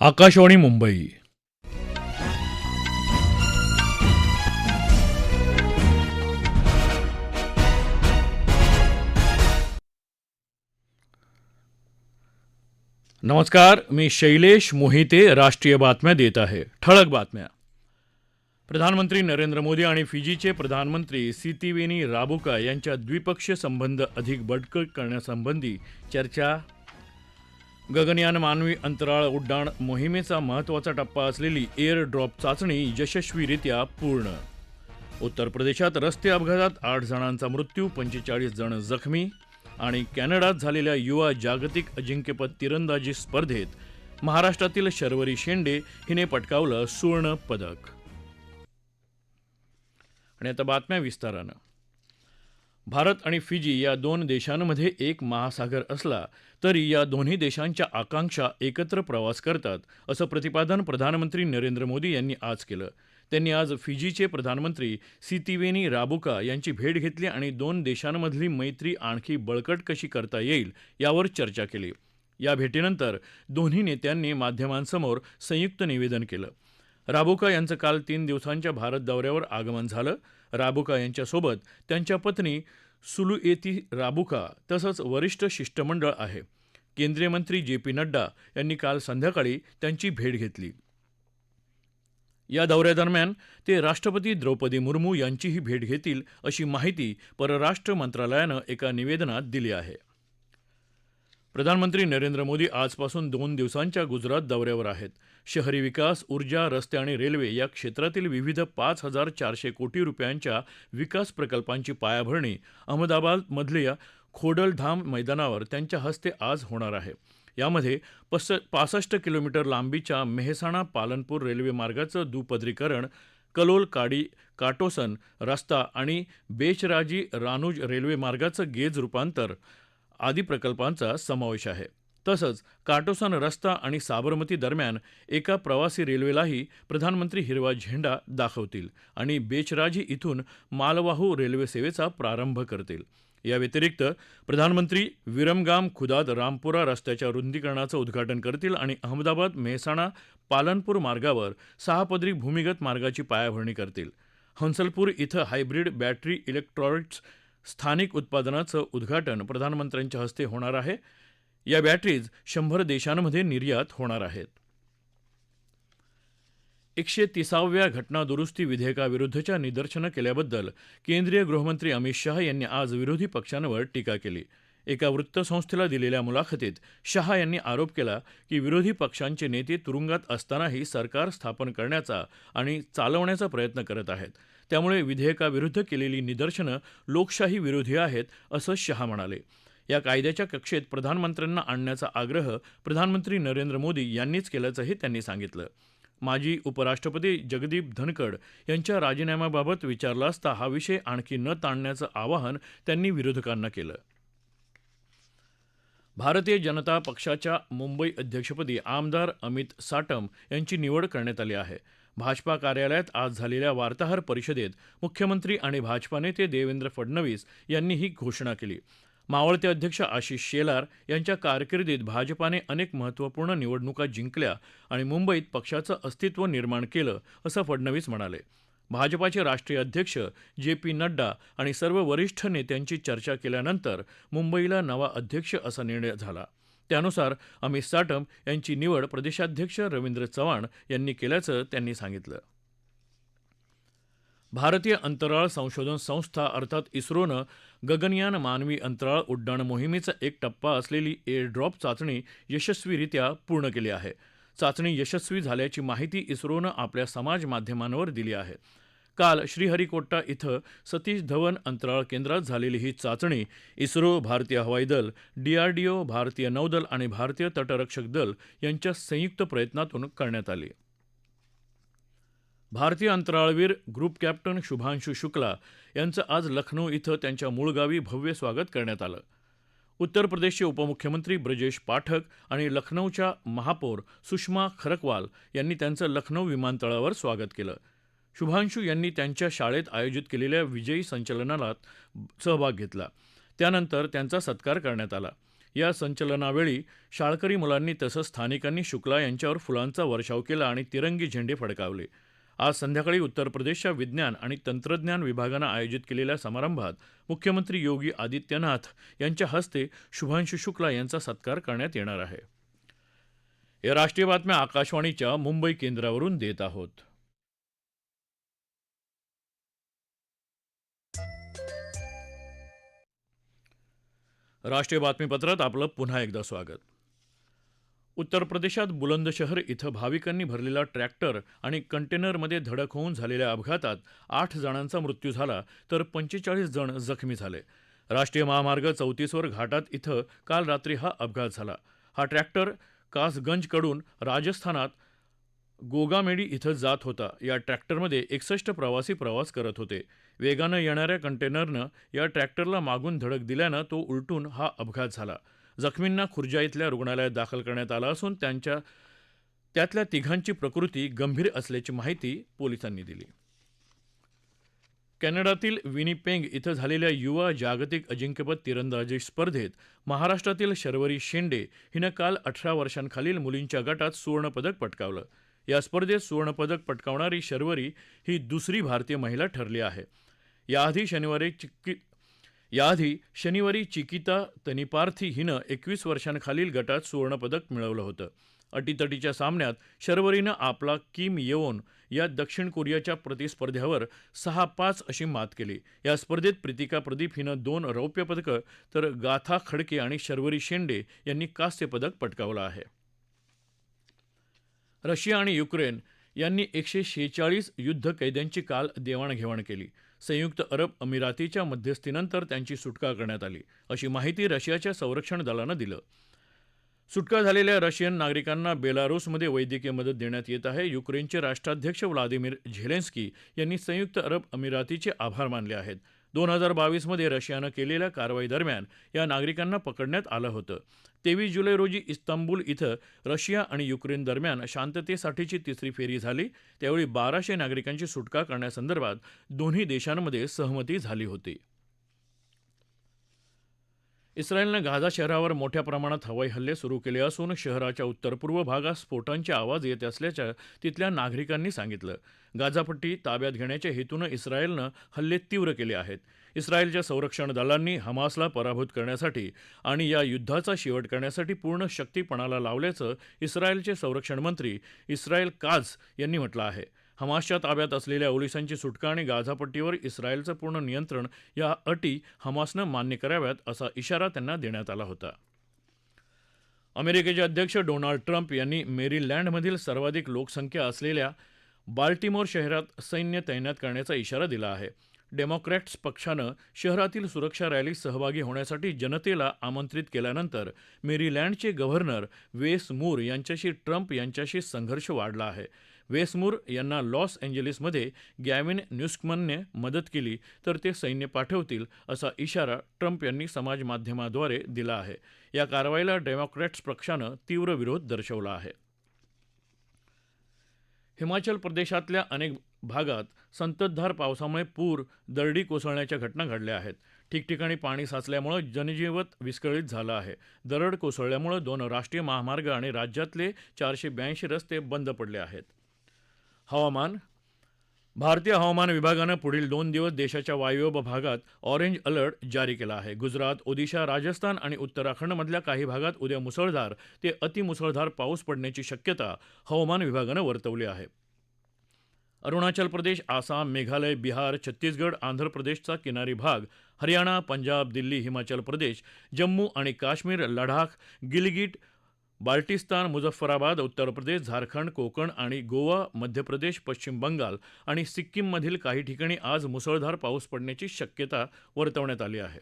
आकाशवाणी मुंबई. नमस्कार मी शैलेश मोहिते राष्ट्रीय बातम्या देत आहे. ठळक बातम्या. प्रधानमंत्री नरेंद्र मोदी आणि फिजीचे प्रधानमंत्री सितिवेनी राबुका यांच्या द्विपक्षीय संबंध अधिक बळकट करण्यासंबंधी चर्चा गगनयान मानवी अंतराळ उड्डाण मोहिमेचा महत्त्वाचा टप्पा असलेली एअर ड्रॉप चाचणी यशस्वीरित्या पूर्ण. उत्तर प्रदेशात रस्ते अपघातात आठ जणांचा मृत्यू पंचेचाळीस जण जखमी आणि कॅनडात झालेल्या युवा जागतिक अजिंक्यपद तिरंदाजी स्पर्धेत महाराष्ट्रातील शर्वरी शेंडे हिने पटकावलं सुवर्ण पदक. आणि आता बातम्या विस्तारानं. भारत आणि फिजी या दोन देशांमध्ये एक महासागर असला तरी या दोन्ही देशांच्या आकांक्षा एकत्र प्रवास करतात असं प्रतिपादन प्रधानमंत्री नरेंद्र मोदी यांनी आज केलं. त्यांनी आज फिजीचे प्रधानमंत्री सितिवेनी राबुका यांची भेट घेतली आणि दोन देशांमधली मैत्री आणखी बळकट कशी करता येईल यावर चर्चा केली. या भेटीनंतर दोन्ही नेत्यांनी माध्यमांसमोर संयुक्त निवेदन केलं. राबुका यांचं काल तीन दिवसांच्या भारत दौऱ्यावर आगमन झालं. राबुका यांच्यासोबत त्यांच्या पत्नी सुलुएती राबुका तसंच वरिष्ठ शिष्टमंडळ आहे. केंद्रीय मंत्री जे पी नड्डा यांनी काल संध्याकाळी त्यांची भेट घेतली. या दौऱ्यादरम्यान ते राष्ट्रपती द्रौपदी मुर्मू यांचीही भेट घेतील अशी माहिती परराष्ट्र मंत्रालयानं एका निवेदनात दिली आहे. प्रधानमंत्री नरेंद्र मोदी आजपासून दोन दिवसांच्या गुजरात दौऱ्यावर आहेत. शहरी विकास ऊर्जा रस्ते आणि रेल्वे या क्षेत्रातील विविध पाच हजार चारशे कोटी रुपयांच्या विकास प्रकल्पांची पायाभरणी अहमदाबादमधल्या खोडलधाम मैदानावर त्यांच्या हस्ते आज होणार आहे. यामध्ये पस पासष्ट किलोमीटर लांबीच्या मेहसाणा पालनपूर रेल्वे मार्गाचं दुपदरीकरण कलोल काडी काटोसन रस्ता आणि बेचराजी रानुज रेल्वे मार्गाचं गेज रूपांतर आदी प्रकल्पांचा समावेश आहे. तसंच काटोसन रस्ता आणि साबरमती दरम्यान एका प्रवासी रेल्वेलाही प्रधानमंत्री हिरवा झेंडा दाखवतील आणि बेचराजी इथून मालवाहू रेल्वेसेवेचा प्रारंभ करतील. या व्यतिरिक्त प्रधानमंत्री विरमगाम खुदाद रामपुरा रस्त्याच्या रुंदीकरणाचं उद्घाटन करतील आणि अहमदाबाद मेहसाणा पालनपूर मार्गावर सहापदरी भूमिगत मार्गाची पायाभरणी करतील. हंसलपूर इथं हायब्रिड बॅटरी इलेक्ट्रॉनिक्स स्थानिक उत्पादनाचं उद्घाटन प्रधानमंत्र्यांच्या हस्ते होणार आहे. या बॅटरीज शंभर देशांमध्ये निर्यात होणार आहेत. एकशे तिसाव्या घटनादुरुस्ती विधेयकाविरुद्धच्या निदर्शनं केल्याबद्दल केंद्रीय गृहमंत्री अमित शाह यांनी आज विरोधी पक्षांवर टीका केली. एका वृत्तसंस्थेला दिलेल्या मुलाखतीत शहा यांनी आरोप केला की विरोधी पक्षांचे नेते तुरुंगात असतानाही सरकार स्थापन करण्याचा आणि चालवण्याचा प्रयत्न करत आहेत. त्यामुळे विधेयकाविरुद्ध केलेली निदर्शनं लोकशाही विरोधी आहेत असं शहा म्हणाले. या कायद्याच्या कक्षेत प्रधानमंत्र्यांना आणण्याचा आग्रह प्रधानमंत्री नरेंद्र मोदी यांनीच केल्याचंही त्यांनी सांगितलं. माजी उपराष्ट्रपती जगदीप धनखड यांच्या राजीनाम्याबाबत विचारला असता हा विषय आणखी न ताणण्याचं आवाहन त्यांनी विरोधकांना केलं. भारतीय जनता पक्षाच्या मुंबई अध्यक्षपदी आमदार अमित साटम यांची निवड करण्यात आली आहे. भाजपा कार्यालयात आज झालेल्या वार्ताहर परिषदेत मुख्यमंत्री आणि भाजपा नेते देवेंद्र फडणवीस यांनी ही घोषणा केली. मावळते अध्यक्ष आशिष शेलार यांच्या कारकिर्दीत भाजपाने अनेक महत्त्वपूर्ण निवडणुका जिंकल्या आणि मुंबईत पक्षाचं अस्तित्व निर्माण केलं असं फडणवीस म्हणाले. भाजपाचे राष्ट्रीय अध्यक्ष जे पी नड्डा आणि सर्व वरिष्ठ नेत्यांची चर्चा केल्यानंतर मुंबईला नवा अध्यक्ष असा निर्णय झाला. त्यानुसार अमित साटम यांची निवड प्रदेशाध्यक्ष रवींद्र चव्हाण यांनी केल्याचं त्यांनी सांगितलं. भारतीय अंतराळ संशोधन संस्था अर्थात इस्रोनं गगनयान मानवी अंतराळ उड्डाण मोहिमेचा एक टप्पा असलेली एअर ड्रॉप चाचणी यशस्वीरित्या पूर्ण केली आहे. चाचणी यशस्वी झाल्याची माहिती इस्रोनं आपल्या समाज माध्यमांवर दिली आहे. काल श्रीहरिकोट्टा इथं सतीश धवन अंतराळ केंद्रात झालेली ही चाचणी इस्रो भारतीय हवाई दल डीआरडीओ भारतीय नौदल आणि भारतीय तटरक्षक दल यांच्या संयुक्त प्रयत्नातून करण्यात आली. भारतीय अंतराळवीर ग्रुप कॅप्टन शुभांशु शुक्ला यांचं आज लखनौ इथं त्यांच्या मूळ गावी भव्य स्वागत करण्यात आलं. उत्तर प्रदेशचे उपमुख्यमंत्री ब्रजेश पाठक आणि लखनौच्या महापौर सुषमा खरकवाल यांनी त्यांचं लखनौ विमानतळावर स्वागत केलं. शुभांशु यांनी त्यांच्या शाळेत आयोजित केलेल्या विजयी संचलनात सहभाग घेतला. त्यानंतर त्यांचा सत्कार करण्यात आला. या संचलनावेळी शाळकरी मुलांनी तसंच स्थानिकांनी शुक्ला यांच्यावर फुलांचा वर्षाव केला आणि तिरंगी झेंडे फडकावले. आज संध्याकाळी उत्तर प्रदेशच्या विज्ञान आणि तंत्रज्ञान विभागानं आयोजित केलेल्या समारंभात मुख्यमंत्री योगी आदित्यनाथ यांच्या हस्ते शुभांश शुक्ला यांचा सत्कार करण्यात येणार आहे. या राष्ट्रीय बातम्या आकाशवाणीच्या मुंबई केंद्रावरून देत आहोत. राष्ट्रीय बातमीपत्रात आपलं पुन्हा एकदा स्वागत. उत्तर प्रदेशात बुलंदशहर इथं भाविकांनी भरलेला ट्रॅक्टर आणि कंटेनरमध्ये धडक होऊन झालेल्या अपघातात आठ जणांचा मृत्यू झाला तर पंचेचाळीस जण जखमी झाले. राष्ट्रीय महामार्ग चौतीसवर घाटात इथं काल रात्री हा अपघात झाला. हा ट्रॅक्टर कासगंजकडून राजस्थानात गोगामेडी इथं जात होता. या ट्रॅक्टरमध्ये एकसष्ट प्रवासी प्रवास करत होते. वेगानं येणाऱ्या कंटेनरनं या ट्रॅक्टरला मागून धडक दिल्यानं तो उलटून हा अपघात झाला. जखमींना खुर्जा इथल्या रुग्णालयात दाखल करण्यात आलं असून त्यांच्या त्यातल्या तिघांची प्रकृती गंभीर असल्याची माहिती पोलिसांनी दिली. कॅनडातील विनिपेंग इथं झालेल्या युवा जागतिक अजिंक्यपद तिरंदाजी स्पर्धेत महाराष्ट्रातील शर्वरी शेंडे हिनं काल अठरा वर्षांखालील मुलींच्या गटात सुवर्णपदक पटकावलं. या स्पर्धेत सुवर्णपदक पटकावणारी शर्वरी ही दुसरी भारतीय महिला ठरली आहे. याआधी शनिवारी चिक्की याआधी शनिवारी चिकिता तनिपार्थी हिनं एकवीस वर्षांखालील गटात सुवर्णपदक मिळवलं होतं. अटीतटीच्या सामन्यात शर्वरीनं आपला किम येवोन या दक्षिण कोरियाच्या प्रतिस्पर्ध्यावर सहा पाच अशी मात केली. या स्पर्धेत प्रीतिका प्रदीप हिनं दोन रौप्य पदकं तर गाथा खडके आणि शर्वरी शेंडे यांनी कांस्य पदक पटकावलं आहे. रशिया आणि युक्रेन यांनी एकशे शेहेचाळीस युद्ध कैद्यांची काल देवाणघेवाण केली. संयुक्त अरब अमिरातीच्या मध्यस्थीनंतर त्यांची सुटका करण्यात आली अशी माहिती रशियाच्या संरक्षण दलानं दिली. सुटका झालेल्या रशियन नागरिकांना बेलारूसमध्ये वैद्यकीय मदत देण्यात येत आहे. युक्रेनचे राष्ट्राध्यक्ष व्लादिमीर झेलेन्स्की यांनी संयुक्त अरब अमिरातीचे आभार मानले आहेत. दोन हजार बावीसमध्ये रशियानं केलेल्या कारवाईदरम्यान या नागरिकांना पकडण्यात आलं होतं. तेवीस जुलै रोजी इस्तांबूल इथं रशिया आणि युक्रेन दरम्यान शांततेसाठीची तिसरी फेरी झाली. त्यावेळी बाराशे नागरिकांची सुटका करण्यासंदर्भात दोन्ही देशांमध्ये सहमती झाली होती. इस्रायलनं गाझा शहरावर मोठ्या प्रमाणात हवाई हल्ले सुरू केले असून शहराच्या उत्तरपूर्व भागात स्फोटांचे आवाज येत असल्याचं तिथल्या नागरिकांनी सांगितलं. गाझापट्टी ताब्यात घेण्याच्या हेतूनं इस्रायलनं हल्ले तीव्र केले आहेत. इस्रायलच्या संरक्षण दलांनी हमासला पराभूत करण्यासाठी आणि या युद्धाचा शेवट करण्यासाठी पूर्ण शक्तीपणाला लावल्याचं इस्रायलचे संरक्षण मंत्री इस्रायल काझ यांनी म्हटलं आहे. हमासच्या ताब्यात असलेल्या ओलिसांची सुटका आणि गाझापट्टीवर इस्रायलचं पूर्ण नियंत्रण या अटी हमासनं मान्य कराव्यात असा इशारा त्यांना देण्यात आला होता. अमेरिकेचे अध्यक्ष डोनाल्ड ट्रम्प यांनी मेरीलँडमधील सर्वाधिक लोकसंख्या असलेल्या बाल्टिमोर शहरात सैन्य तैनात करण्याचा इशारा दिला आहे. डेमोक्रॅट्स पक्षानं शहरातील सुरक्षा रॅलीत सहभागी होण्यासाठी जनतेला आमंत्रित केल्यानंतर मेरीलँडचे गव्हर्नर वेस मूर यांच्याशी ट्रम्प यांच्याशी संघर्ष वाढला आहे. वेसमूर यांना लॉस एंजेलिसमध्ये गॅविन न्यूस्कमनने मदत केली तर ते सैन्य पाठवतील असा इशारा ट्रम्प यांनी समाजमाध्यमाद्वारे दिला आहे. या कारवाईला डेमोक्रॅट्स पक्षानं तीव्र विरोध दर्शवला आहे. हिमाचल प्रदेशातल्या अनेक भागात संततधार पावसामुळे पूर दरडी कोसळण्याच्या घटना घडल्या आहेत. ठिकठिकाणी पाणी साचल्यामुळं जनजीवत विस्कळीत झालं आहे. दरड कोसळल्यामुळं दोन राष्ट्रीय महामार्ग आणि राज्यातले चारशे ब्याऐंशी रस्ते बंद पडले आहेत. हवामान भारतीय हवामान विभागानं पुढील दोन दिवस देशाच्या वायव्य भागात ऑरेंज अलर्ट जारी केला आहे. गुजरात ओदिशा राजस्थान आणि उत्तराखंडमधल्या काही भागात उद्या मुसळधार ते अतिमुसळधार पाऊस पडण्याची शक्यता हवामान विभागानं वर्तवली आहे. अरुणाचल प्रदेश आसाम मेघालय बिहार छत्तीसगड आंध्र प्रदेशचा किनारी भाग हरियाणा पंजाब दिल्ली हिमाचल प्रदेश जम्मू आणि काश्मीर लडाख गिलगिट बाल्टिस्तान मुझफ्फराबाद उत्तर प्रदेश झारखंड कोकण आणि गोवा मध्य प्रदेश पश्चिम बंगाल आणि सिक्कीममधील काही ठिकाणी आज मुसळधार पाऊस पडण्याची शक्यता वर्तवण्यात आली आहे.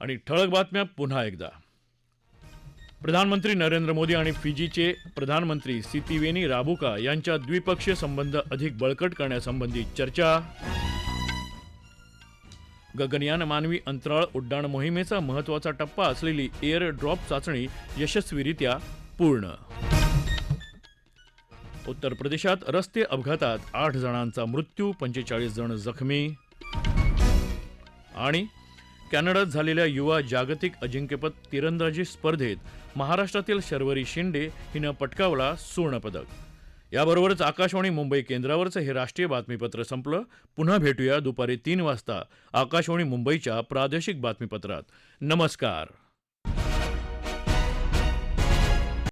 आणि ठळक बातम्या पुन्हा एकदा. प्रधानमंत्री नरेंद्र मोदी आणि फिजीचे प्रधानमंत्री सितिवेनी राबुका यांच्या द्विपक्षीय संबंध अधिक बळकट करण्यासंबंधी चर्चा. गगनयान मानवी अंतराळ उड्डाण मोहिमेचा महत्त्वाचा टप्पा असलेली एअर ड्रॉप चाचणी यशस्वीरित्या पूर्ण. उत्तर प्रदेशात रस्ते अपघातात आठ जणांचा मृत्यू पंचेचाळीस जण जखमी. आणि कॅनडात झालेल्या युवा जागतिक अजिंक्यपद तिरंदाजी स्पर्धेत महाराष्ट्रातील शर्वरी शिंदे हिनं पटकावला सुवर्णपदक याबरोबरच आकाशवाणी मुंबई केंद्रावरचं हे राष्ट्रीय बातमीपत्र संपलं. पुन्हा भेटूया दुपारी तीन वाजता आकाशवाणी मुंबईच्या प्रादेशिक बातमीपत्रात. नमस्कार.